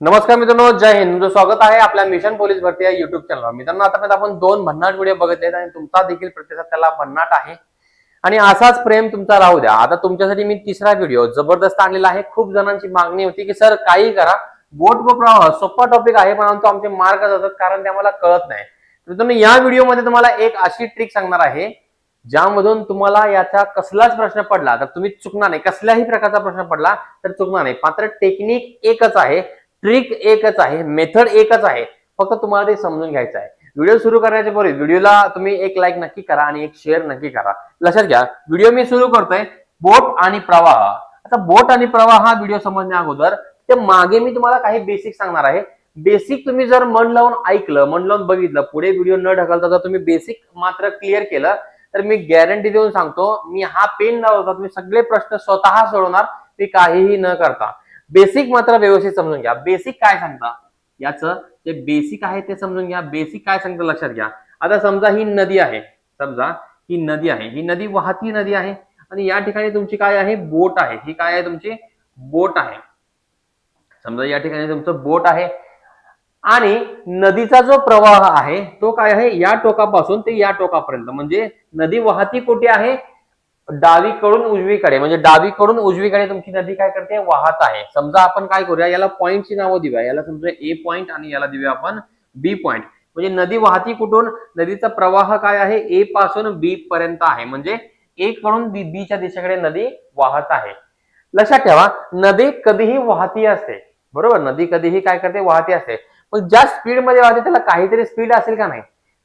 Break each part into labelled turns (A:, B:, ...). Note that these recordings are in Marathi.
A: नमस्कार मित्रांनो जय हिंद. तुमचं स्वागत आहे आपल्या मिशन पोलीस भरती या युट्यूब चॅनलवर मित्रांनो आतापर्यंत आपण दोन भन्नाट व्हिडिओ बघत आहेत आणि तुमचा देखील प्रतिसाद त्याला भन्नाट आहे. आणि असाच प्रेम तुमचा राहू द्या. आता तुमच्यासाठी मी तिसरा व्हिडिओ जबरदस्त आणलेला आहे. खूप जणांची मागणी होती की सर काही करा. बोट व प्रवाह सोपा टॉपिक आहे परंतु आमचे मार्ग जातात कारण ते आम्हाला कळत नाही. मित्रांनो या व्हिडिओमध्ये तुम्हाला एक अशी ट्रिक सांगणार आहे ज्यामधून तुम्हाला याचा कसलाच प्रश्न पडला तर तुम्ही चुकणार नाही. कसल्याही प्रकारचा प्रश्न पडला तर चुकणार नाही. मात्र टेक्निक एकच आहे. ट्रिक एकच आहे मेथड एकच आहे. फक्त तुम्हाला ते समजून घ्यायचं आहे. व्हिडिओ सुरू करण्याच्या पूर्वी व्हिडिओला तुम्ही एक लाईक नक्की करा आणि एक शेअर नक्की करा. लक्षात घ्या व्हिडिओ मी सुरू करतोय बोट आणि प्रवाह. आता बोट आणि प्रवाह हा व्हिडिओ समजण्या अगोदर ते मागे मी तुम्हाला काही बेसिक सांगणार आहे. बेसिक तुम्ही जर मन लावून ऐकलं मन लावून बघितलं पुढे व्हिडिओ न ढकलता जर तुम्ही बेसिक मात्र क्लिअर केलं तर मी गॅरंटी देऊन सांगतो मी हा पेन होता तुम्ही सगळे प्रश्न स्वतः सोडवणार ते काहीही न करता. बेसिक मात्र व्यवस्थित समजून घ्या. बेसिक काय सांगता? याचं जे बेसिक आहे ते समजून घ्या. बेसिक काय सांगतं लक्षात घ्या. आता समजा ही नदी आहे. समजा ही नदी आहे. ही नदी वाहती नदी आहे. आणि या ठिकाणी तुमची काय आहे? बोट आहे. ही काय आहे तुमची? बोट आहे. समजा या ठिकाणी तुमचं बोट आहे. आणि नदीचा जो प्रवाह आहे तो काय आहे? या टोकापासून ते या टोकापर्यंत. म्हणजे नदी वाहती कुठे आहे? डावीकडून उजवीकडे म्हणजे डावीकडून उजवीकडे तुमची नदी काय करते? वाहत आहे. समजा आपण काय करूया याला पॉईंटची नावं देऊया. याला समजा ए पॉईंट आणि याला देऊया आपण बी पॉईंट म्हणजे नदी वाहती कुठून? नदीचा प्रवाह काय आहे? ए पासून बी पर्यंत आहे. म्हणजे ए कडून बी बीच्या दिशेकडे नदी वाहत आहे. लक्षात ठेवा नदी कधीही वाहती असते. बरोबर? नदी कधीही काय करते? वाहती असते. पण ज्या स्पीडमध्ये वाहते त्याला काहीतरी स्पीड असेल का नाही?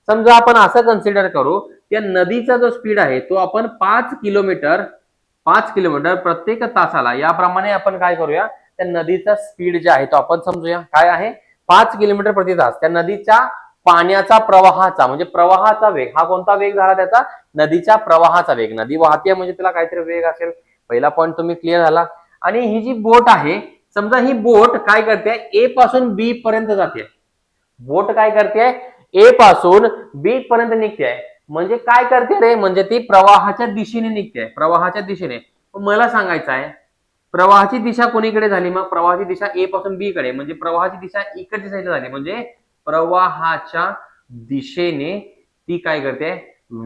A: समजा आपण असं कन्सिडर करू त्या नदीचा जो स्पीड आहे तो आपण पाच किलोमीटर पाच किलोमीटर प्रत्येक तासाला याप्रमाणे आपण काय करूया? त्या नदीचा स्पीड जे आहे तो आपण समजूया. काय आहे? पाच किलोमीटर प्रति तास. त्या नदीच्या पाण्याचा प्रवाहाचा म्हणजे प्रवाहाचा वेग. हा कोणता वेग झाला त्याचा? नदीच्या प्रवाहाचा वेग. नदी वाहते म्हणजे तिला काहीतरी वेग असेल. पहिला पॉईंट तुम्ही क्लिअर झाला. आणि ही जी बोट आहे समजा ही बोट काय करते? ए पासून बी पर्यंत जाते. बोट काय करते? ए पासून बी पर्यंत निघते. म्हणजे काय करते रे? म्हणजे ती प्रवाहाच्या दिशेने निघते. प्रवाहाच्या दिशेने. मला सांगायचं आहे प्रवाहाची दिशा कोणीकडे झाली? मग प्रवाहाची दिशा ए पासून बी कडे. म्हणजे प्रवाहाची दिशा e इकडच्या साईडला झाली. म्हणजे प्रवाहाच्या दिशेने ती काय करते?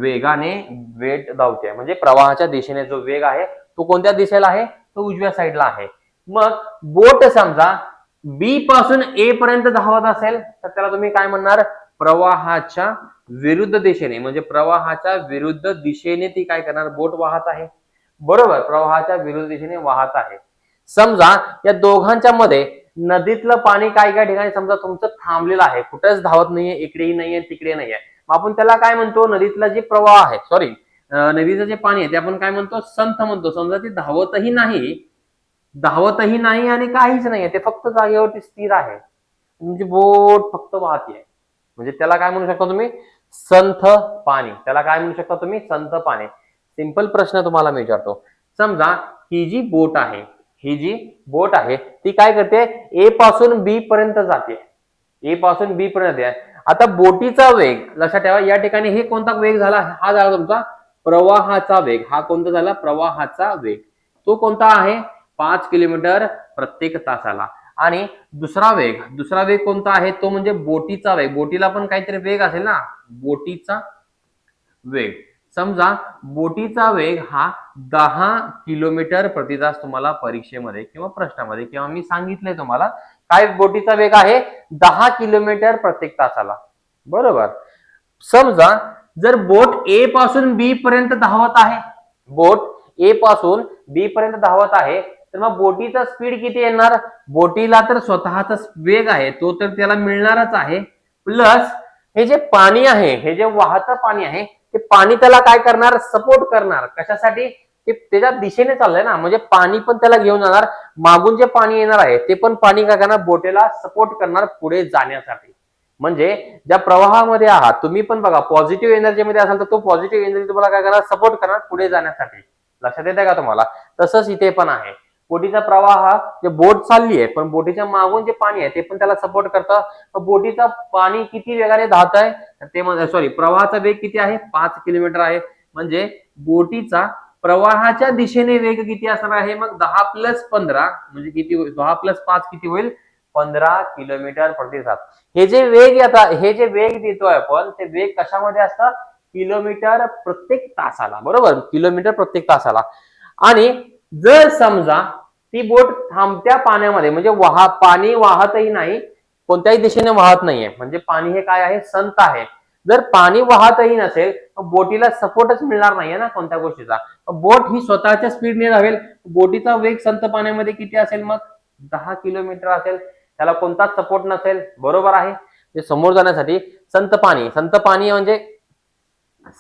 A: वेगाने वेट धावते म्हणजे प्रवाहाच्या दिशेने जो वेग आहे तो कोणत्या दिशेला आहे? तो उजव्या साईडला आहे. मग बोट समजा बी पासून ए पर्यंत धावत असेल तर त्याला तुम्ही काय म्हणणार? प्रवाहाच्या विरुद्ध दिशेने म्हणजे प्रवाहाच्या विरुद्ध दिशेने ती काय करणार? बोट वाहत आहे. बरोबर प्रवाहाच्या विरुद्ध दिशेने वाहत आहे. समजा या दोघांच्या मध्ये नदीतलं पाणी काय काय ठिकाणी समजा तुमचं थांबलेलं आहे. कुठेच धावत नाहीये इकडेही नाहीये तिकडे नाहीये. मग आपण त्याला काय म्हणतो? नदीतला जे प्रवाह आहे सॉरी नदीचं जे पाणी आहे ते आपण काय म्हणतो? संथ म्हणतो. समजा ती धावतही नाही धावतही नाही आणि काहीच नाहीये. ते फक्त जागेवरती स्थिर आहे. म्हणजे बोट फक्त वाहते म्हणजे त्याला काय म्हणू शकता तुम्ही? संथ पाणी. त्याला काय म्हणू शकता तुम्ही? संथ पाणी. सिंपल प्रश्न तुम्हाला मी विचारतो. समजा ही जी बोट आहे ही जी बोट आहे ती काय करते? ए पासून बी पर्यंत जाते. ए पासून बी पर्यंत आता बोटीचा वेग लक्षात ठेवा या ठिकाणी हे कोणता वेग झाला? हा झाला तुमचा प्रवाहाचा वेग. हा कोणता झाला? प्रवाहाचा वेग. तो कोणता आहे? पाच किलोमीटर प्रत्येक तासाला. आणि दुसरा वेग दुसरा वेग कोणता आहे? तो म्हणजे बोटीचा वेग. बोटीला पण काहीतरी वेग असेल ना? बोटीचा वेग. समजा बोटीचा वेग हा दहा किलोमीटर प्रति तास तुम्हाला परीक्षेमध्ये किंवा प्रश्नामध्ये किंवा मी सांगितलंय तुम्हाला काय बोटीचा वेग आहे? दहा किलोमीटर प्रत्येक तासाला. बरोबर? समजा जर बोट ए पासून बी पर्यंत धावत आहे बोट ए पासून बी पर्यंत धावत आहे तर मग बोटीचा स्पीड किती येणार? बोटीला तर स्वतःचा वेग आहे तो तर त्याला मिळणारच आहे. प्लस हे जे पाणी आहे हे जे वाहतं पाणी आहे ते पाणी त्याला काय करणार? सपोर्ट करणार. कशासाठी? ते त्याच्या दिशेने चाललंय ना. म्हणजे पाणी पण त्याला घेऊन जाणार. मागून जे पाणी येणार आहे ते पण पाणी काय करणार? बोटीला सपोर्ट करणार पुढे जाण्यासाठी. म्हणजे ज्या प्रवाहामध्ये आहात तुम्ही पण बघा पॉझिटिव्ह एनर्जीमध्ये असाल तर तो पॉझिटिव्ह एनर्जी तुम्हाला काय करणार? सपोर्ट करणार पुढे जाण्यासाठी. लक्षात येते का तुम्हाला? तसंच इथे पण आहे. बोटीचा प्रवाह जे बोट चालली आहे पण बोटीच्या मागून जे पाणी आहे ते पण त्याला सपोर्ट करतं. बोटीचा पाणी किती वेगाने धावत आहे ते सॉरी प्रवाहाचा वेग किती आहे? पाच किलोमीटर आहे. म्हणजे बोटीचा प्रवाहाच्या दिशेने वेग किती असणार आहे? मग दहा प्लस पंधरा म्हणजे किती होईल? दहा प्लस पाच किती होईल? पंधरा किलोमीटर प्रतिसाद. हे जे वेग आता हे जे वेग देतोय आपण ते वेग कशामध्ये असतं? किलोमीटर प्रत्येक तासाला. बरोबर? किलोमीटर प्रत्येक तासाला. आणि जर समजा ती बोट थांबत्या पाण्यामध्ये म्हणजे वाहा पाणी वाहतही नाही कोणत्याही दिशेने वाहत नाहीये. म्हणजे पाणी हे काय आहे? संत आहे. जर पाणी वाहतही नसेल तर बोटीला सपोर्टच मिळणार नाहीये ना कोणत्या गोष्टीचा. बोट ही स्वतःच्या स्पीडने धावेल. बोटीचा वेग संत पाण्यामध्ये किती असेल मग? दहा किलोमीटर असेल. त्याला कोणताच सपोर्ट नसेल. बरोबर आहे? ते समोर जाण्यासाठी संत पाणी. संत पाणी म्हणजे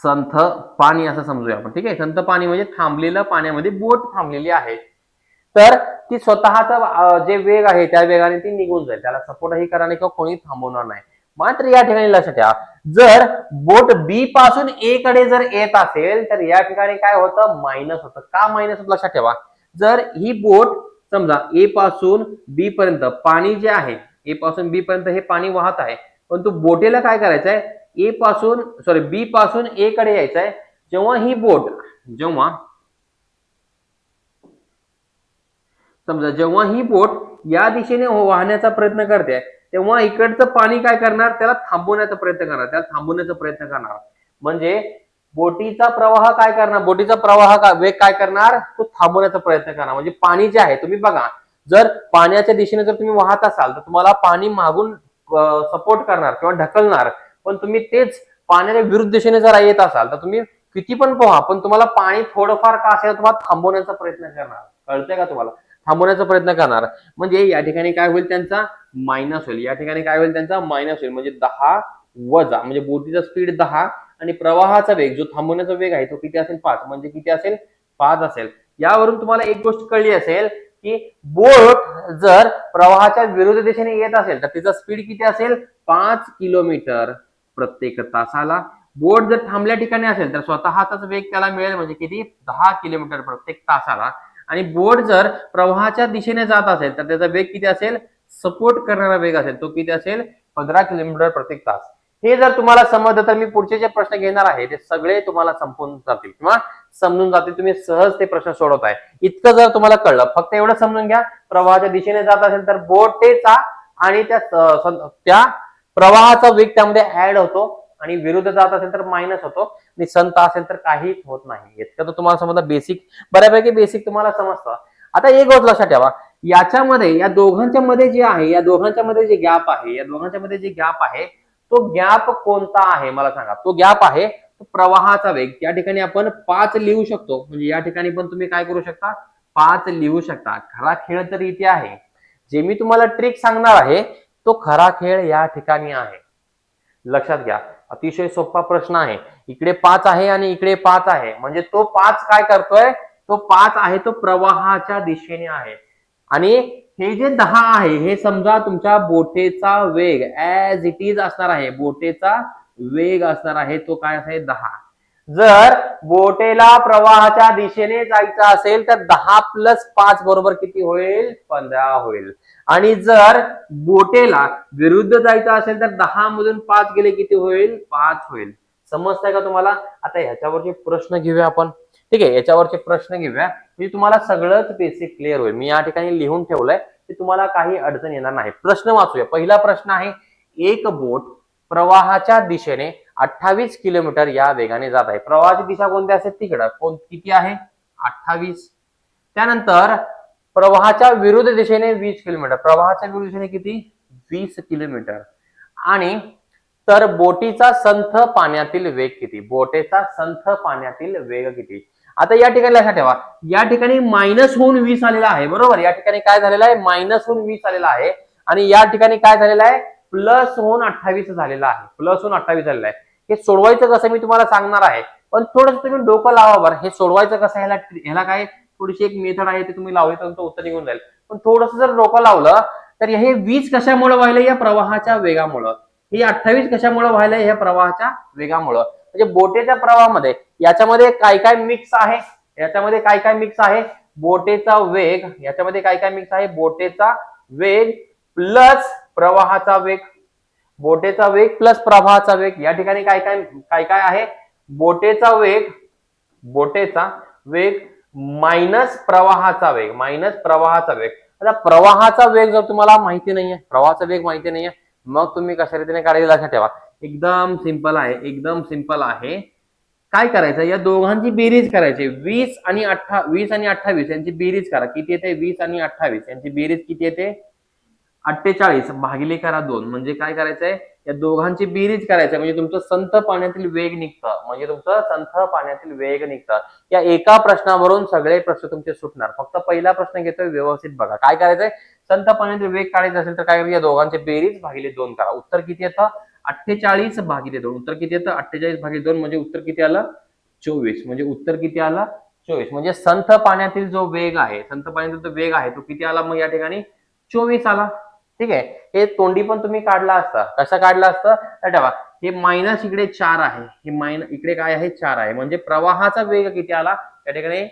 A: संथ पाणी असं समजूया आपण ठीक आहे? संत पाणी म्हणजे थांबलेलं पाण्यामध्ये बोट थांबलेली आहे. तर ती स्वतःचा जे वेग आहे त्या वेगाने ती निघून जाईल. त्याला सपोर्टही करणार किंवा कोणी थांबवणार नाही. मात्र या ठिकाणी लक्षात ठेवा जर बोट बी पासून ए कडे जर येत असेल तर या ठिकाणी काय होतं? मायनस होतं. का मायनस होतं? लक्षात ठेवा. जर ही बोट समजा ए पासून बी पर्यंत पाणी जे आहे ए पासून बी पर्यंत हे पाणी वाहत आहे परंतु बोटीला काय करायचंय? ए पासून सॉरी बी पासून ए कडे यायचंय. जेव्हा ही बोट जेव्हा समजा जेव्हा ही बोट या दिशेने हो- वाहण्याचा प्रयत्न करते तेव्हा इकडचं पाणी काय करणार? त्याला थांबवण्याचा प्रयत्न करणार. त्याला थांबवण्याचा प्रयत्न करणार. म्हणजे बोटीचा प्रवाह काय करणार? बोटीचा प्रवाह का वेग काय करणार? तो थांबवण्याचा प्रयत्न करणार. म्हणजे पाणी जे आहे तुम्ही बघा जर पाण्याच्या दिशेने जर तुम्ही वाहत असाल तर तुम्हाला पाणी मागून सपोर्ट करणार किंवा ढकलणार. पण तुम्ही तेच पाण्याच्या विरुद्ध दिशेने जर येत असाल तर तुम्ही किती पण पोहा पण तुम्हाला पाणी थोडंफार का असेल तुम्हाला थांबवण्याचा प्रयत्न करणार. कळतंय का तुम्हाला? थांबवण्याचा प्रयत्न करणार. म्हणजे या ठिकाणी काय होईल त्यांचा मायनस होईल. या ठिकाणी काय होईल त्यांचा मायनस होईल. म्हणजे दहा वजा म्हणजे बोटीचा स्पीड दहा आणि प्रवाहाचा वेग जो थांबवण्याचा वेग आहे तो किती असेल? पाच. म्हणजे किती असेल? पाच असेल. यावरून तुम्हाला एक गोष्ट कळली असेल की बोट जर प्रवाहाच्या विरुद्ध दिशेने येत असेल तर तिचा स्पीड किती असेल? पाच किलोमीटर. प्रत्येक तासाला. बोट जर थांबल्या ठिकाणी असेल तर स्वतःचाच वेग त्याला मिळेल म्हणजे किती? दहा किलोमीटर प्रत्येक तासाला. आणि बोट जर प्रवाहाच्या दिशेने जात असेल तर त्याचा वेग किती असेल? सपोर्ट करणारा वेग असेल तो किती असेल? पंधरा किलोमीटर प्रत्येक तास. हे जर तुम्हाला समजलं तर मी पुढचे जे प्रश्न घेणार आहे ते सगळे तुम्हाला संपून जातील. किंवा समजून जातील. तुम्ही सहज ते प्रश्न सोडवताय इतकं जर तुम्हाला कळलं फक्त एवढं समजून घ्या. प्रवाहाच्या दिशेने जात असेल तर बोटेचा आणि त्या त्या प्रवाहाचा वेग त्यामध्ये ऍड होतो आणि विरुद्ध जात असेल तर मायनस होतो. आणि संत असेल तर काहीच होत नाही. इतकं तर तुम्हाला समजलं बेसिक बऱ्यापैकी बेसिक तुम्हाला समजतं. आता एक गोष्ट लक्षात ठेवा. याच्यामध्ये या दोघांच्या मध्ये जे आहे या दोघांच्या मध्ये जे गॅप आहे या दोघांच्या मध्ये जे गॅप आहे तो गॅप कोणता आहे मला सांगा. तो गॅप आहे तो प्रवाहाचा वेग. या ठिकाणी आपण पाच लिहू शकतो. म्हणजे या ठिकाणी पण तुम्ही काय करू शकता? पाच लिहू शकता. खरा खेळ तर इथे आहे. जे मी तुम्हाला ट्रिक सांगणार आहे तो खरा खेळ या ठिकाणी आहे. लक्षात घ्या अतिशय सोपा प्रश्न आहे. इकडे पाच आहे आणि इकडे पाच आहे. म्हणजे तो पाच काय करतोय? तो पाच आहे तो प्रवाहाच्या दिशेने आहे. आणि हे जे दहा आहे हे समजा तुमच्या बोटेचा वेग ऍज इट इज असणार आहे. बोटेचा वेग असणार आहे तो काय आहे? दहा. जर बोटेला प्रवाहाच्या दिशेने जायचं असेल तर दहा प्लस पाच बरोबर किती होईल? पंधरा होईल. आणि जर बोटेला विरुद्ध जायचं असेल तर दहा मधून पाच गेले किती होईल पाच होईल. समजतंय का तुम्हाला? आता ह्याच्यावरचे प्रश्न घेऊया आपण. ठीक आहे याच्यावरचे प्रश्न घेऊया. म्हणजे तुम्हाला सगळंच बेसिक क्लिअर होईल. मी या ठिकाणी लिहून ठेवलंय की तुम्हाला काही अडचण येणार नाही. प्रश्न वाचूया. पहिला प्रश्न आहे एक बोट प्रवाहाच्या दिशेने अठ्ठावीस किलोमीटर या वेगाने जात आहे. प्रवाहाची दिशा कोणती असेल? तिकडं. कोण किती आहे? अठ्ठावीस. त्यानंतर प्रवाहाच्या विरुद्ध दिशेने वीस किलोमीटर. प्रवाहाच्या विरुद्ध दिशेने किती? वीस किलोमीटर. आणि तर बोटीचा संथ पाण्यातील वेग किती? बोटेचा संथ पाण्यातील वेग किती? आता या ठिकाणी लक्षात ठेवा. या ठिकाणी मायनस होऊन वीस आलेला आहे बरोबर? या ठिकाणी काय झालेलं आहे? मायनस होऊन वीस आलेला आहे. आणि या ठिकाणी काय झालेलं आहे? प्लस होऊन अठ्ठावीस झालेला आहे. प्लस होऊन अठ्ठावीस झालेलं आहे. हे सोडवायचं कसं मी तुम्हाला सांगणार आहे. पण थोडंसं तुम्ही डोकं लावा बरं. हे सोडवायचं कसं ह्याला ह्याला काय? थोडीशी एक मेथड आहे ते तुम्ही लावली तर तुमचं उत्तर निघून जाईल. पण थोडंसं जर डोकं लावलं तर हे वीज कशामुळे व्हायला या प्रवाहाच्या वेगामुळं. ही अठ्ठावीस कशामुळे व्हायला या प्रवाहाच्या वेगामुळं. म्हणजे बोटेच्या प्रवाहामध्ये याच्यामध्ये काय काय मिक्स आहे? याच्यामध्ये काय काय मिक्स आहे? बोटेचा वेग याच्यामध्ये काय काय मिक्स आहे? बोटेचा वेग प्लस प्रवाहाचा वेग. बोटेचा वेग प्लस प्रवाहाचा वेग. या ठिकाणी काय काय काय काय आहे? बोटेचा वेग बोटेचा वेग मायनस प्रवाहाचा वेग मायनस प्रवाहाचा वेग. आता प्रवाहाचा वेग जर तुम्हाला माहिती नाहीये प्रवाहाचा वेग माहिती नाहीये मग तुम्ही कशा रीतीने काढायचं लक्षात ठेवा. एकदम सिंपल आहे एकदम सिंपल आहे. काय करायचं? या दोघांची बेरीज करायची. वीस आणि अठ्ठा वीस आणि अठ्ठावीस यांची बेरीज करा. किती येते? वीस आणि अठ्ठावीस. यांची बेरीज किती येते? अठ्ठेचाळीस भागिले करा दोन. म्हणजे काय करायचंय? या दोघांची बेरीज करायचं म्हणजे तुमचं संथ पाण्यातील वेग निघतं. म्हणजे तुमचं संथ पाण्यातील वेग निघतं. या एका प्रश्नावरून सगळे प्रश्न तुमचे सुटणार. फक्त पहिला प्रश्न घेतोय व्यवस्थित बघा. काय करायचंय? संथ पाण्यातील वेग काढायचा असेल तर काय करायचं या दोघांचे बेरीज भागिले दोन करा. उत्तर किती येतं? अठ्ठेचाळीस भागिले दोन. उत्तर किती येतं? अठ्ठेचाळीस भागिले दोन म्हणजे उत्तर किती आलं? चोवीस. म्हणजे उत्तर किती आलं? चोवीस. म्हणजे संथ पाण्यातील जो वेग आहे संथ पाण्यातील जो वेग आहे तो किती आला? मग या ठिकाणी चोवीस आला. ठीक आहे? हे तोंडी पण तुम्ही काढला असता. कसा काढला असता? तर ठेवा. हे मायनस इकडे चार आहे. हे मायनस इकडे काय आहे? चार आहे. म्हणजे प्रवाहाचा वेग किती आला? या ठिकाणी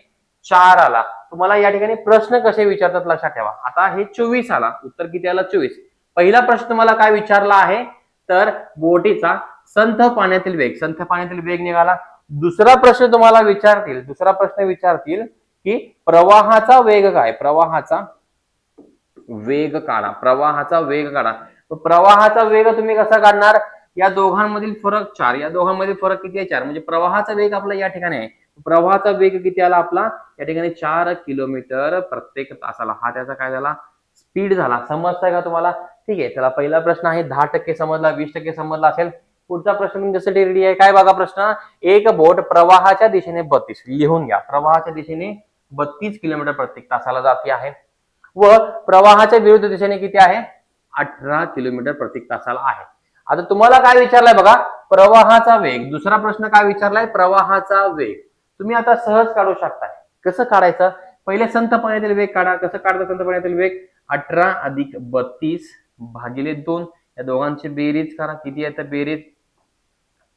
A: चार आला. तुम्हाला या ठिकाणी प्रश्न कसे विचारतात लक्षात ठेवा. आता हे चोवीस आला. उत्तर किती आला? चोवीस. पहिला प्रश्न तुम्हाला काय विचारला आहे? तर बोटीचा संथ पाण्यातील वेग. संथ पाण्यातील वेग निघाला. दुसरा प्रश्न तुम्हाला विचारतील. दुसरा प्रश्न विचारतील की प्रवाहाचा वेग काय? प्रवाहाचा वेग काढा प्रवाहाचा वेग काढा. प्रवाहाचा वेग तुम्ही कसा काढणार? या दोघांमधील फरक चार या दोघांमधील फरक किती आहे चार? म्हणजे प्रवाहाचा वेग आपला या ठिकाणी आहे. प्रवाहाचा वेग किती आला आपला? या ठिकाणी चार किलोमीटर प्रत्येक तासाला. हा त्याचा काय झाला? स्पीड झाला. समजतंय का तुम्हाला? ठीक आहे. चला पहिला प्रश्न आहे दहा टक्के समजला वीस टक्के समजला असेल. पुढचा प्रश्न तुमच्यासाठी रेडी आहे. काय बघा प्रश्न? एक बोट प्रवाहाच्या दिशेने बत्तीस. लिहून घ्या. प्रवाहाच्या दिशेने बत्तीस किलोमीटर प्रत्येक तासाला जाते आहे. व प्रवाहाच्या विरुद्ध दिशेने किती आहे? अठरा किलोमीटर प्रत्येक तासाला आहे. आता तुम्हाला काय विचारलंय बघा? प्रवाहाचा वेग. दुसरा प्रश्न काय विचारलाय? प्रवाहाचा वेग. तुम्ही आता सहज काढू शकताय. कसं काढायचं? पहिले संत पाण्यातील वेग काढा. कसं काढता संत पाण्यातील वेग? अठरा अधिक बत्तीस भागिले दोन. या दोघांची बेरीज करा. किती येतं बेरीज?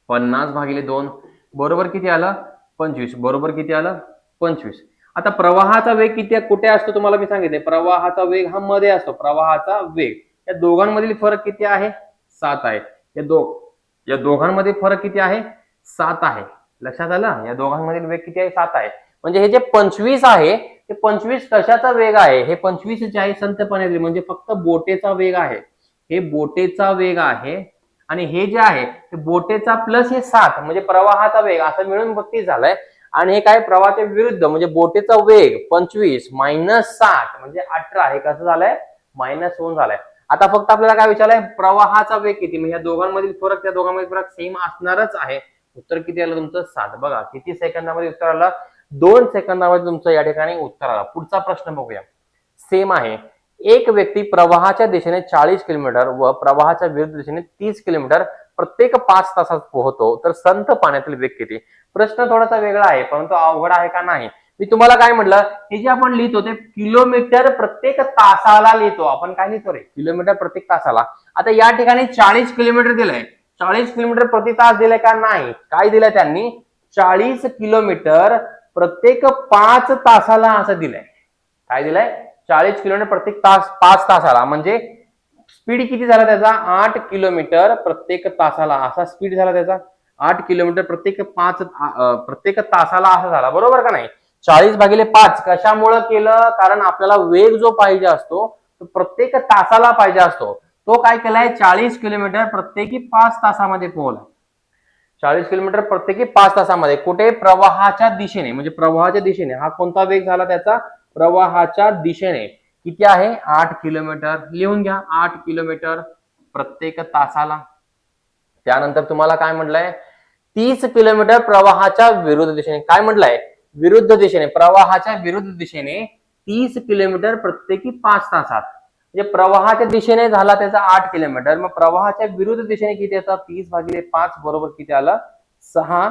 A: पन्नास भागिले दोन. बरोबर किती आलं? पंचवीस. बरोबर किती आलं? पंचवीस. आता प्रवाहाचा वेग किती आहे? कुठे असतो तुम्हाला मी सांगितले प्रवाहाचा वेग हा मध्ये असतो. प्रवाहाचा वेग. या दोघांमधील फरक किती आहे? सात आहे. या दो या दोघांमध्ये फरक किती आहे? सात आहे. लक्षात आलं? या दोघांमधील वेग किती आहे? सात आहे. म्हणजे हे जे पंचवीस आहे ते पंचवीस कशाचा वेग आहे? हे पंचवीस जे आहे संतपणे म्हणजे फक्त बोटेचा वेग आहे. हे बोटेचा वेग आहे आणि हे जे आहे ते बोटेचा प्लस हे सात. म्हणजे प्रवाहाचा वेग. असं मिळून बत्तीस झालाय. आणि हे काय प्रवाहाच्या विरुद्ध म्हणजे बोटेचा वेग पंचवीस मायनस साठ म्हणजे अठरा हे कसं झालंय? मायनस होऊन झालाय. आता फक्त आपल्याला काय विचारलंय? प्रवाहाचा वेग किती? म्हणजे या दोघांमधील फरक त्या दोघांमधील फरक सेम असणारच आहे. उत्तर किती आलं तुमचं? सात बघा किती सेकंदामध्ये उत्तर आलं? दोन सेकंदामध्ये तुमचं या ठिकाणी उत्तर आलं. पुढचा प्रश्न बघूया. सेम आहे. एक व्यक्ती प्रवाहाच्या दिशेने चाळीस किलोमीटर व प्रवाहाच्या विरुद्ध दिशेने तीस किलोमीटर प्रत्येक पाच तासात पोहतो तर संत पाण्यातील व्यक्ती. प्रश्न थोडासा वेगळा आहे परंतु अवघड आहे का नाही? मी तुम्हाला काय म्हटलं हे जे आपण लिहितो ते किलोमीटर प्रत्येक तासाला लिहितो. आपण काय लिहितो रे? किलोमीटर प्रत्येक तासाला. आता या ठिकाणी चाळीस किलोमीटर दिलंय. चाळीस किलोमीटर प्रति तास दिलंय का नाही? काय दिलंय त्यांनी? चाळीस किलोमीटर प्रत्येक पाच तासाला असं दिलंय. काय दिलंय? चाळीस किलोमीटर प्रत्येक तास पाच तासाला. म्हणजे स्पीड किती झाला त्याचा? आठ किलोमीटर प्रत्येक तासाला. असा स्पीड झाला त्याचा? आठ किलोमीटर प्रत्येक पाच प्रत्येक तासाला असा झाला. बरोबर का नाही? चाळीस भागिले पाच कशामुळं केलं? कारण आपल्याला वेग जो पाहिजे असतो तो प्रत्येक तासाला पाहिजे असतो. तो काय केलाय? चाळीस किलोमीटर प्रत्येकी पाच तासामध्ये पोहोला चाळीस किलोमीटर प्रत्येकी पाच तासामध्ये. कुठे? प्रवाहाच्या दिशेने. म्हणजे प्रवाहाच्या दिशेने. हा कोणता वेग झाला त्याचा? प्रवाहाच्या दिशेने. किती आहे? आठ किलोमीटर. लिहून घ्या आठ किलोमीटर प्रत्येक तासाला. त्यानंतर तुम्हाला काय म्हटलंय? तीस किलोमीटर प्रवाहाच्या विरुद्ध दिशेने. काय म्हटलंय? विरुद्ध दिशेने. प्रवाहाच्या विरुद्ध दिशेने तीस किलोमीटर प्रत्येकी पाच तासात. म्हणजे प्रवाहाच्या दिशेने झाला त्याचा आठ किलोमीटर. मग प्रवाहाच्या विरुद्ध दिशेने किती येतात तीस भागिले पाच बरोबर किती आलं? सहा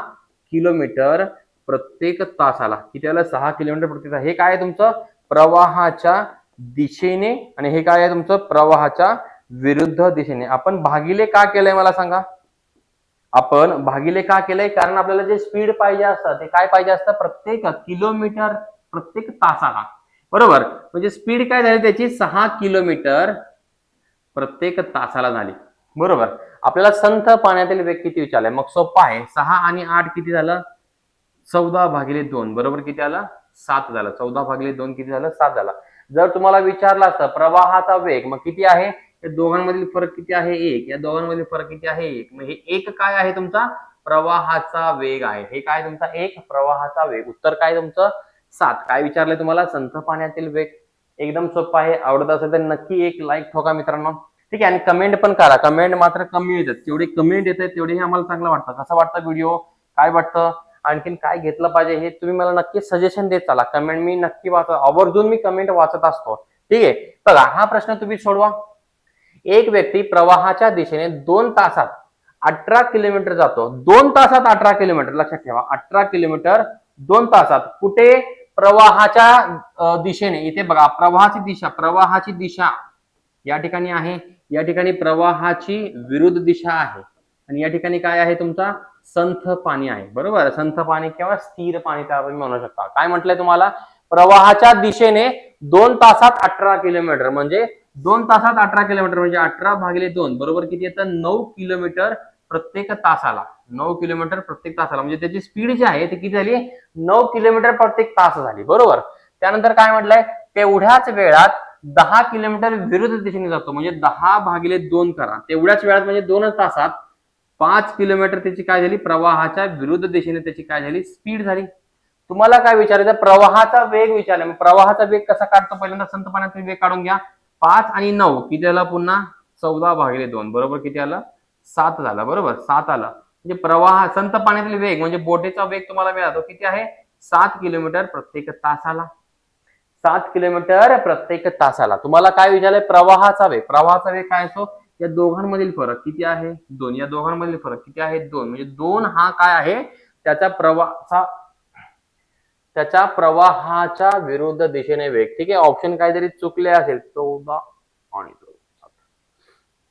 A: किलोमीटर प्रत्येक तासाला. किती आलं? सहा किलोमीटर प्रत्येक तास. हे काय आहे तुमचं? प्रवाहाच्या दिशेने आणि हे काय आहे तुमचं? प्रवाहाच्या विरुद्ध दिशेने. आपण भागिले का केलंय मला सांगा? आपण भागिले का केलंय? कारण आपल्याला जे स्पीड पाहिजे असतं ते काय पाहिजे असतं? प्रत्येक किलोमीटर प्रत्येक तासाला. बरोबर? म्हणजे स्पीड काय झाली त्याची? सहा किलोमीटर प्रत्येक तासाला झाली. बरोबर? आपल्याला संथ पाण्यातील वेग किती विचारलाय? मग सोपा आहे. सहा आणि आठ किती झालं? चौदा भागिले दोन. बरोबर किती आला? सात झालं. चौदा भागिले दोन किती झालं? सात झाला. जर तुम्हाला विचारला असता प्रवाहाचा वेग मग किती आहे? या दोघांमधील फरक किती आहे? एक. या दोघांमधील फरक किती आहे? एक. मग हे एक काय आहे तुमचा? प्रवाहाचा वेग आहे. हे काय तुमचा? एक. प्रवाहाचा वेग. उत्तर काय तुमचं? सात. काय विचारलंय तुम्हाला? संथ पाण्यातील वेग. एकदम सोपं आहे. आवडत असेल तर नक्की एक लाईक ठोका मित्रांनो. ठीक आहे आणि कमेंट पण करा. कमेंट मात्र कमी येतात. जेवढे कमेंट येतात तेवढे आम्हाला चांगलं वाटतं. कसं वाटतं व्हिडिओ काय वाटतं? आणखीन काय घेतलं पाहिजे हे तुम्ही मला नक्की सजेशन देत चला. कमेंट मी नक्की वाचत आवर्जून मी कमेंट वाचत असतो. ठीक आहे? बघा हा प्रश्न तुम्ही सोडवा. एक व्यक्ती प्रवाहाच्या दिशेने दोन तासात अठरा किलोमीटर जातो. दोन तासात अठरा किलोमीटर. लक्षात ठेवा. अठरा किलोमीटर दोन तासात. कुठे? प्रवाहाच्या दिशेने. इथे बघा प्रवाहाची दिशा प्रवाहाची दिशा या ठिकाणी आहे. या ठिकाणी प्रवाहाची विरुद्ध दिशा आहे. आणि या ठिकाणी काय आहे तुमचा? संथ पाणी आहे. बरोबर? संथ पाणी किंवा स्थिर पाणी त्याला तुम्ही म्हणू शकता. काय म्हटलंय तुम्हाला? प्रवाहाच्या दिशेने दोन तासात अठरा किलोमीटर म्हणजे दोन तासात अठरा किलोमीटर म्हणजे अठरा भागिले दोन बरोबर किती येतं? नऊ किलोमीटर प्रत्येक तासाला. नऊ किलोमीटर प्रत्येक तासाला. म्हणजे त्याची स्पीड जी आहे ती किती झाली? नऊ किलोमीटर प्रत्येक तास झाली. बरोबर? त्यानंतर काय म्हटलंय? तेवढ्याच वेळात दहा किलोमीटर विरुद्ध दिशेने जातो. म्हणजे दहा भागिले दोन करा. तेवढ्याच वेळात म्हणजे दोनच तासात पाच किलोमीटर त्याची काय झाली? प्रवाहाच्या विरुद्ध दिशेने त्याची काय झाली? स्पीड झाली. तुम्हाला काय विचारायचं? प्रवाहाचा वेग विचारला. मग प्रवाहाचा वेग कसा काढतो? पहिल्यांदा संत पाण्याचा वेग काढून घ्या. पाच आणि नऊ किती आला पुन्हा? चौदा भागिले दोन. बरोबर किती आलं? सात झाला. बरोबर? सात आलं. म्हणजे प्रवाह संत पाण्यातील वेग म्हणजे बोटीचा वेग तुम्हाला मिळाला. तो किती आहे? सात किलोमीटर प्रत्येक तासाला. सात किलोमीटर प्रत्येक तासाला. तुम्हाला काय विचारलंय? प्रवाहाचा वेग. प्रवाहाचा वेग काय असतो? या दोघांमधील फरक किती आहे? दोन. या दोघांमधील फरक किती आहे? दोन. म्हणजे दोन हा काय आहे? त्याचा प्रवाहाचा त्याच्या प्रवाहाच्या विरुद्ध दिशेने वेग. ठीक आहे? ऑप्शन काहीतरी चुकले असेल. चौदा आणि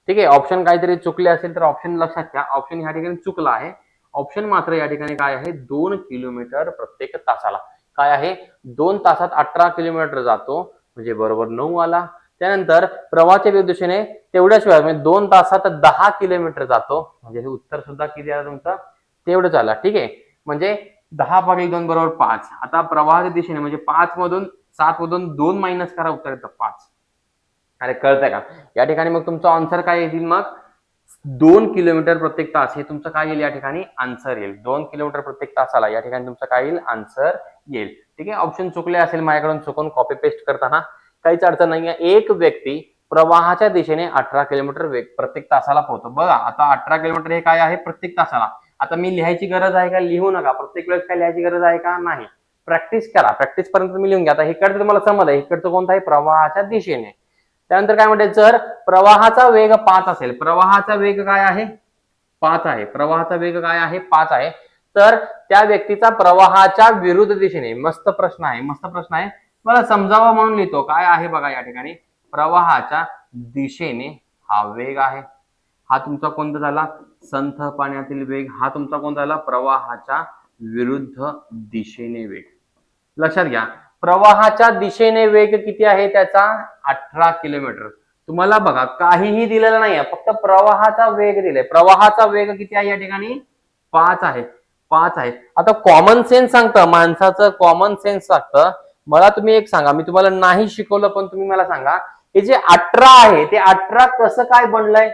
A: ठीक आहे? ऑप्शन काहीतरी चुकले असेल तर ऑप्शन लक्षात घ्या ऑप्शन या ठिकाणी चुकला आहे. ऑप्शन मात्र या ठिकाणी काय आहे? दोन किलोमीटर प्रत्येक तासाला. काय आहे? दोन तासात अठरा किलोमीटर जातो. म्हणजे बरोबर नऊ आला. त्यानंतर प्रवाहाच्या विरुद्ध दिशेने तेवढ्याच वेळात म्हणजे दोन तासात दहा किलोमीटर जातो. म्हणजे हे उत्तर सुद्धा किती आलं तुमचं? तेवढं झालं ठीक आहे? म्हणजे दहा भागिले दोन बरोबर पाच. आता प्रवाहाच्या दिशेने म्हणजे पाच मधून सात मधून दोन मायनस करा उत्तर येतं पाच. अरे कळतंय का? या ठिकाणी मग तुमचा आन्सर काय येईल मग? दोन किलोमीटर प्रत्येक तास. हे तुमचं काय येईल या ठिकाणी? आन्सर येईल. दोन किलोमीटर प्रत्येक तासाला या ठिकाणी तुमचं काय येईल? आन्सर येईल. ठीक आहे? ऑप्शन चुकले असेल माझ्याकडून चुकून कॉपी पेस्ट करताना. काहीच अडचण नाहीये. एक व्यक्ती प्रवाहाच्या दिशेने अठरा किलोमीटर वेग प्रत्येक तासाला पोहतो बघा आता अठरा किलोमीटर हे काय आहे? प्रत्येक तासाला. आता मी लिहायची गरज आहे का? लिहू नका. प्रत्येक वेळेस काय लिहायची गरज आहे का? नाही. प्रॅक्टिस करा. प्रॅक्टिस पर्यंत तुम्ही लिहून घ्या. आता इकडचं तुम्हाला समज आहे इकडचं कोणतं आहे? प्रवाहाच्या दिशेने. त्यानंतर काय म्हणते? जर प्रवाहाचा वेग पाच असेल. प्रवाहाचा वेग काय आहे? पाच आहे. प्रवाहाचा वेग काय आहे? पाच आहे. तर त्या व्यक्तीचा प्रवाहाच्या विरुद्ध दिशेने मस्त प्रश्न आहे. मस्त प्रश्न आहे. मला समजावा म्हणून लिहितो. काय आहे बघा या ठिकाणी? प्रवाहाच्या दिशेने हा वेग आहे. हा तुमचा कोणता झाला? संथ पाण्यातील वेग. हा तुमचा कोणता झाला? प्रवाहाच्या विरुद्ध दिशेने वेग. लक्षात घ्या. प्रवाहाच्या दिशेने वेग किती आहे? त्याचा अठरा किलोमीटर. तुम्हाला बघा काहीही दिलेलं नाहीये. फक्त प्रवाहाचा वेग दिलाय. प्रवाहाचा वेग किती आहे या ठिकाणी? पाच आहे. पाच आहे. आता कॉमन सेन्स सांगतं. माणसाचं कॉमन सेन्स सांगतं. मला तुम्ही एक सांगा मी तुम्हाला नाही शिकवलं पण तुम्ही मला सांगा हे जे अठरा आहे ते अठरा कसं काय बनलंय?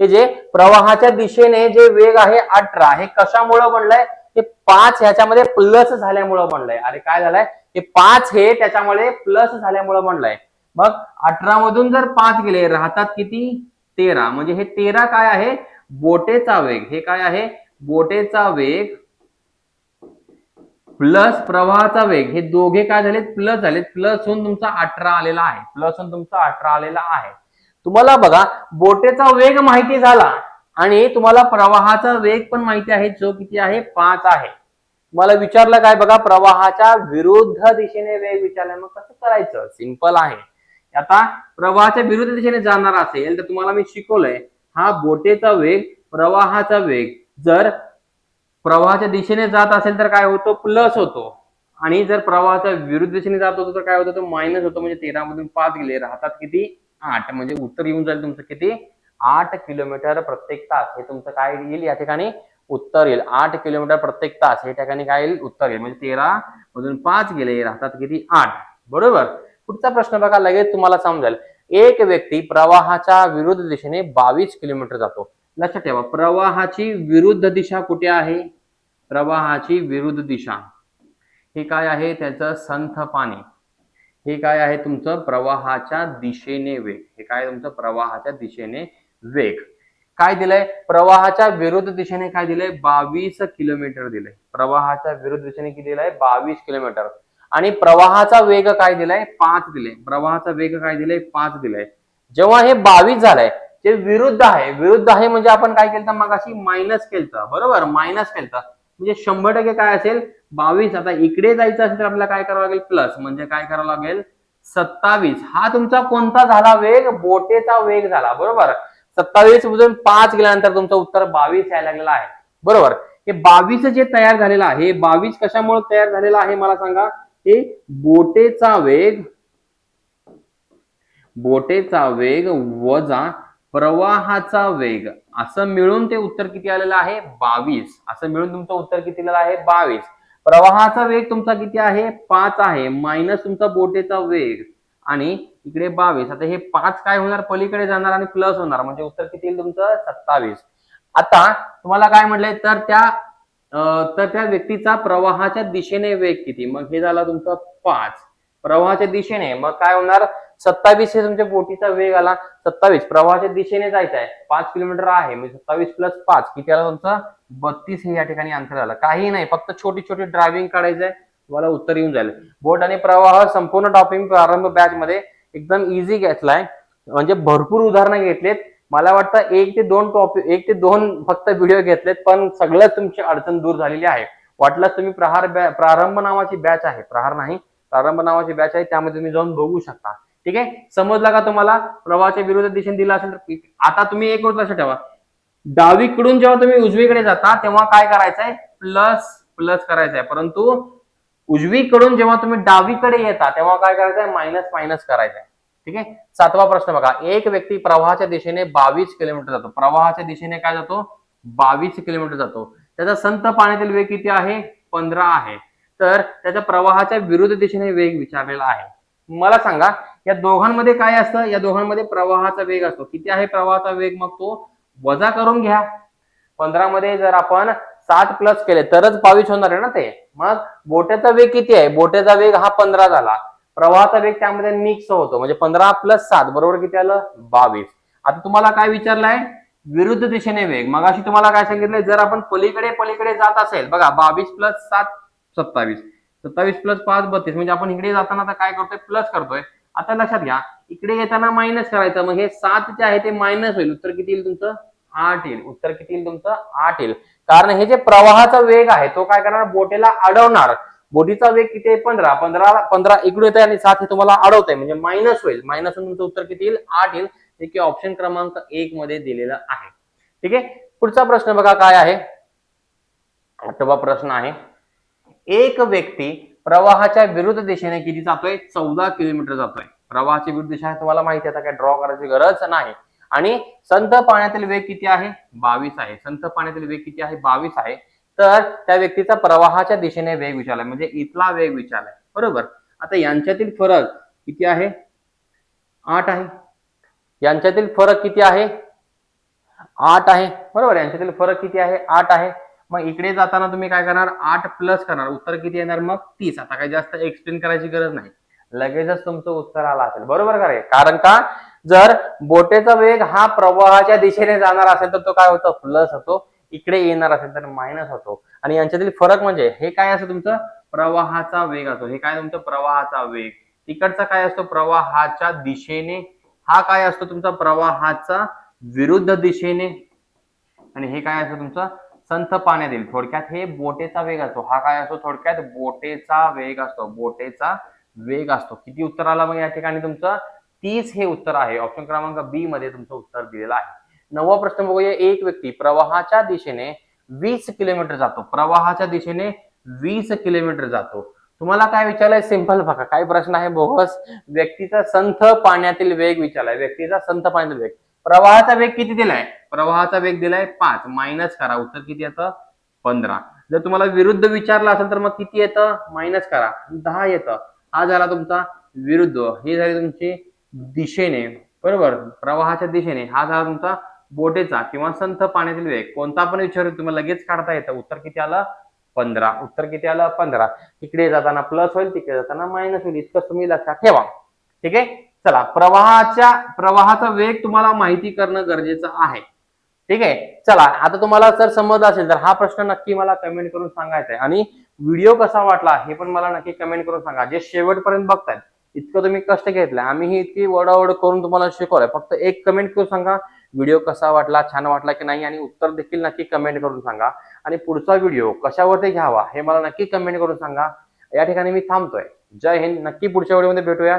A: हे जे प्रवाहाच्या दिशेने जे वेग आहे अठरा हे कशामुळं बनलंय? हे पाच ह्याच्यामध्ये प्लस झाल्यामुळं बनलंय. अरे काय झालंय? हे पाच हे त्याच्यामुळे प्लस झाल्यामुळं बनलंय. मग अठरा मधून जर पाच गेले राहतात किती? तेरा. म्हणजे हे तेरा काय आहे? बोटेचा वेग. हे काय आहे? बोटेचा वेग प्लस प्रवाहाचा वेग हे दोघे काय झालेत? प्लस झालेत. प्लस होऊन तुमचा अठरा आलेला आहे. प्लस होऊन तुमचा अठरा आलेला आहे. तुम्हाला बघा बोटेचा वेग माहिती झाला आणि तुम्हाला प्रवाहाचा वेग पण माहिती आहे. जो किती आहे? पाच आहे. मला विचारलं काय? बघा प्रवाहाच्या विरुद्ध दिशेने वेग विचारला. मग कसं करायचं? सिंपल आहे. आता प्रवाहाच्या विरुद्ध दिशेने जाणार असेल तर तुम्हाला मी शिकवलंय हा बोटेचा वेग प्रवाहाचा वेग. जर प्रवाहाच्या दिशेने जात असेल तर काय होतो? प्लस होतो. आणि जर प्रवाहाच्या विरुद्ध दिशेने जात होतो तर काय होतं? तो मायनस होतो. म्हणजे तेरा मधून पाच गेले. राहतात किती? आठ. म्हणजे उत्तर येऊन जाईल तुमचं किती? आठ किलोमीटर प्रत्येक तास. हे तुमचं काय येईल? या ठिकाणी उत्तर येईल. आठ किलोमीटर प्रत्येक तास. हे ठिकाणी काय येईल? उत्तर येईल. म्हणजे तेरा मधून पाच गेले. राहतात किती? आठ. बरोबर? पुढचा प्रश्न बघा. लगेच तुम्हाला समजेल. एक व्यक्ती प्रवाहाच्या विरुद्ध दिशेने बावीस किलोमीटर जातो. लक्षात ठेवा प्रवाहाची विरुद्ध दिशा कुठे आहे? प्रवाहाची विरुद्ध दिशा. हे काय आहे? त्याचं संथ पाणी. हे काय आहे? तुमचं प्रवाहाच्या दिशेने वेग. हे काय तुमचं प्रवाहाच्या दिशेने वेग. काय दिलंय? प्रवाहाच्या विरुद्ध दिशेने काय दिलंय? बावीस किलोमीटर दिलंय. प्रवाहाच्या विरुद्ध दिशेने किती दिलंय? बावीस किलोमीटर. आणि प्रवाहाचा वेग काय दिलाय? पाच दिले प्रवाहाचा वेग काय दिलाय? पाच दिलाय. जेव्हा हे बावीस झालंय जे विरुद्ध आहे विरुद्ध आहे म्हणजे आपण काय केलं मग अशी मायनस केलं बरोबर? मायनस केलं म्हणजे शंभर टक्के काय असेल? बावीस. आता इकडे जायचं असेल तर आपल्याला काय करावं लागेल? प्लस म्हणजे काय करावं लागेल? सत्तावीस. हा तुमचा कोणता झाला वेग? बोटेचा वेग झाला. बरोबर? सत्तावीस मधून पाच गेल्यानंतर तुमचं उत्तर बावीस यायला लागलेलं आहे. बरोबर? हे बावीस जे तयार झालेलं आहे हे बावीस कशामुळे तयार झालेलं आहे मला सांगा? हे बोटेचा वेग बोटेचा वेग वजा प्रवाहाचा वेग. असं मिळून ते उत्तर किती आलेलं आहे? बावीस. असं मिळून तुमचं उत्तर किती आलेलं आहे? बावीस. प्रवाहाचा वेग तुमचा किती आहे? पाच आहे. मायनस तुमचा बोटेचा वेग. आणि इकडे बावीस. आता हे पाच काय होणार? पलीकडे जाणार आणि प्लस होणार. म्हणजे उत्तर किती येईल तुमचं? सत्तावीस. आता तुम्हाला काय म्हटलंय? तर त्या तर त्या व्यक्तीचा प्रवाहाच्या दिशेने वेग किती? मग हे झाला तुमचं पाच. प्रवाहाच्या दिशेने. मग काय होणार? सत्तावीस हे तुमच्या बोटीचा वेग आला. सत्तावीस प्रवाहाच्या दिशेने जायचं आहे पाच किलोमीटर आहे. म्हणजे सत्तावीस प्लस पाच. किती आला तुमचा? बत्तीस हे या ठिकाणी अंतर आलं काही नाही. फक्त छोटी छोटी ड्रायव्हिंग काढायचं आहे तुम्हाला उत्तर येऊन जाईल. बोट आणि प्रवाह संपूर्ण टॉपिंग प्रारंभ बॅच मध्ये एकदम इझी घेतलाय. म्हणजे भरपूर उदाहरणं घेतलेत. मला वाटतं एक ते दोन टॉपिक एक ते दोन फक्त व्हिडिओ घेतलेत पण सगळ्यात तुमची अडचण दूर झालेली आहे. वाटल्यास तुम्ही प्रहार बॅ- प्रारंभ नावाची बॅच आहे. प्रहार नाही. प्रारंभ नावाची बॅच आहे. त्यामध्ये तुम्ही जाऊन बघू शकता. ठीक आहे? समजला का तुम्हाला? प्रवाहाच्या विरुद्ध दिशेने दिला असेल तर आता तुम्ही एक गोष्ट लक्षात ठेवा. डावीकडून जेव्हा तुम्ही उजवीकडे जाता तेव्हा काय करायचंय? प्लस प्लस करायचंय. परंतु उजवीकडून जेव्हा तुम्ही डावीकडे येता तेव्हा काय करायचंय? मायनस मायनस करायचंय. ठीक आहे? सातवा प्रश्न बघा. एक व्यक्ती प्रवाहाच्या दिशेने बावीस किलोमीटर जातो. प्रवाहाच्या दिशेने काय जातो? बावीस किलोमीटर जातो. त्याचा संत पाण्यातील वेग किती आहे? पंधरा आहे. तर त्याच्या प्रवाहाच्या विरुद्ध दिशेने वेग विचारलेला आहे. मला सांगा या दोघांमध्ये काय असतं? या दोघांमध्ये प्रवाहाचा वेग असतो. किती आहे प्रवाहाचा वेग मग तो? वजा करून घ्या. पंधरामध्ये जर आपण साठ प्लस केले तरच बावीस होणार आहे ना ते? मग बोट्याचा वेग किती आहे? बोट्याचा वेग हा पंधरा झाला. प्रवाहाचा वेग त्यामध्ये मिक्स होतो. म्हणजे पंधरा प्लस सात बरोबर किती आलं? बावीस. आता तुम्हाला काय विचारलंय? विरुद्ध दिशेने वेग. मगाशी तुम्हाला काय सांगितलंय? जर आपण पलीकडे पलीकडे जात असेल बघा बावीस प्लस सात सत्तावीस. सत्तावीस प्लस पाच बत्तीस म्हणजे आपण इकडे जाताना आता काय करतोय? प्लस करतोय. आता लक्षात घ्या इकडे येताना मायनस करायचं मग हे सात जे आहे ते मायनस होईल. उत्तर किती येईल तुमचं? आठ येईल. उत्तर किती येईल तुमचं? आठ येईल. कारण हे जे प्रवाहाचा वेग आहे तो काय करणार? बोटेला अडवणार बोटीचा वेग किती आहे? पंधरा. पंधरा पंधरा इकडे येते आणि सात हे तुम्हाला अडवतंय म्हणजे मायनस होईल. मायनस तुमचं उत्तर किती येईल? आठ येईल. जे की ऑप्शन क्रमांक एक मध्ये दिलेलं आहे. ठीक आहे? पुढचा प्रश्न बघा काय आहे? आठवा प्रश्न आहे. एक व्यक्ती प्रवाहाच्या विरुद्ध दिशेने किती जातोय? चौदा किलोमीटर जातोय. प्रवाहाची विरुद्ध दिशा आहे तुम्हाला माहिती आहे आता काय ड्रॉ करायची गरज नाही. आणि संत पाण्यातील वेग किती आहे? बावीस आहे. संत पाण्यातील वेग किती आहे? बावीस आहे. तर त्या व्यक्तीचा प्रवाहाच्या दिशेने वेग विचारलाय. म्हणजे इथला वेग विचारलाय. बरोबर? आता यांच्यातील फरक किती आहे? आठ आहे. यांच्यातील फरक किती आहे? आठ आहे. बरोबर? यांच्यातील फरक किती आहे? आठ आहे. मग इकडे जाताना तुम्ही काय करणार? आठ प्लस करणार. उत्तर किती येणार? मग तीस. आता काही जास्त एक्सप्लेन करायची गरज नाही. लगेचच तुमचं उत्तर आलं असेल. बरोबर का रे? कारण का? जर बोटेचा वेग हा प्रवाहाच्या दिशेने जाणार असेल तर तो काय होतो? प्लस होतो. इकडे येणार असेल तर मायनस होतो. आणि यांच्यातील फरक म्हणजे हे काय असतं तुमचं? प्रवाहाचा वेग असतो. हे काय तुमचं? प्रवाहाचा वेग. तिकडचा काय असतो? प्रवाहाच्या दिशेने. हा काय असतो तुमचा? प्रवाहाचा विरुद्ध दिशेने. आणि हे काय असतं तुमचं? संथ पाण्यातील थोडक्यात हे बोटेचा वेग असतो. हा काय असतो? थोडक्यात बोटेचा वेग असतो. बोटेचा वेग असतो. किती उत्तर आला मग या ठिकाणी तुमचं? तीस हे उत्तर आहे. ऑप्शन क्रमांक बी मध्ये तुमचं उत्तर दिलेलं आहे. नववा प्रश्न बघूया. एक व्यक्ती प्रवाहाच्या दिशेने वीस किलोमीटर जातो. प्रवाहाच्या दिशेने वीस किलोमीटर जातो. तुम्हाला काय विचारलंय? सिंपल बघा. काय प्रश्न आहे बोगस. व्यक्तीचा संथ पाण्यातील वेग विचारलाय. व्यक्तीचा संथ पाण्यातील वेग. प्रवाहाचा वेग किती दिलाय? प्रवाहाचा वेग दिलाय पाच. मायनस करा. उत्तर किती येतं? पंधरा. जर तुम्हाला विरुद्ध विचारला असेल तर मग किती येतं? मायनस करा. दहा येतं. हा झाला तुमचा विरुद्ध. हे झाले तुमची दिशेने. बरोबर? प्रवाहाच्या दिशेने. हा झाला तुमचा बोटेचा किंवा संथ पाण्यातील वेग. कोणता पण विचार तुम्हाला लगेच काढता येतं. उत्तर किती आलं? पंधरा. उत्तर किती आलं? पंधरा. इकडे जाताना प्लस होईल तिकडे जाताना मायनस होईल. इतकं तुम्ही लक्षात ठेवा. ठीक आहे? चला प्रवाहाच्या प्रवाहाचा वेग तुम्हाला माहिती करणं गरजेचं आहे. ठीक आहे? चला आता तुम्हाला जर समजलं असेल तर हा प्रश्न नक्की मला कमेंट करून सांगायचा आहे आणि व्हिडिओ कसा वाटला हे पण मला नक्की कमेंट करून सांगा. जे शेवटपर्यंत बघतायत इतकं तुम्ही कष्ट घेतलं आम्ही ही इतकी वडावड करून तुम्हाला शिकवलंय. फक्त एक कमेंट करून सांगा व्हिडिओ कसा वाटला छान वाटला की नाही आणि उत्तर देखील नक्की कमेंट करून सांगा. आणि पुढचा व्हिडिओ कशावरती घ्यावा हे मला नक्की कमेंट करून सांगा. या ठिकाणी मी थांबतोय. जय हिंद. नक्की पुढच्या व्हिडिओमध्ये भेटूया.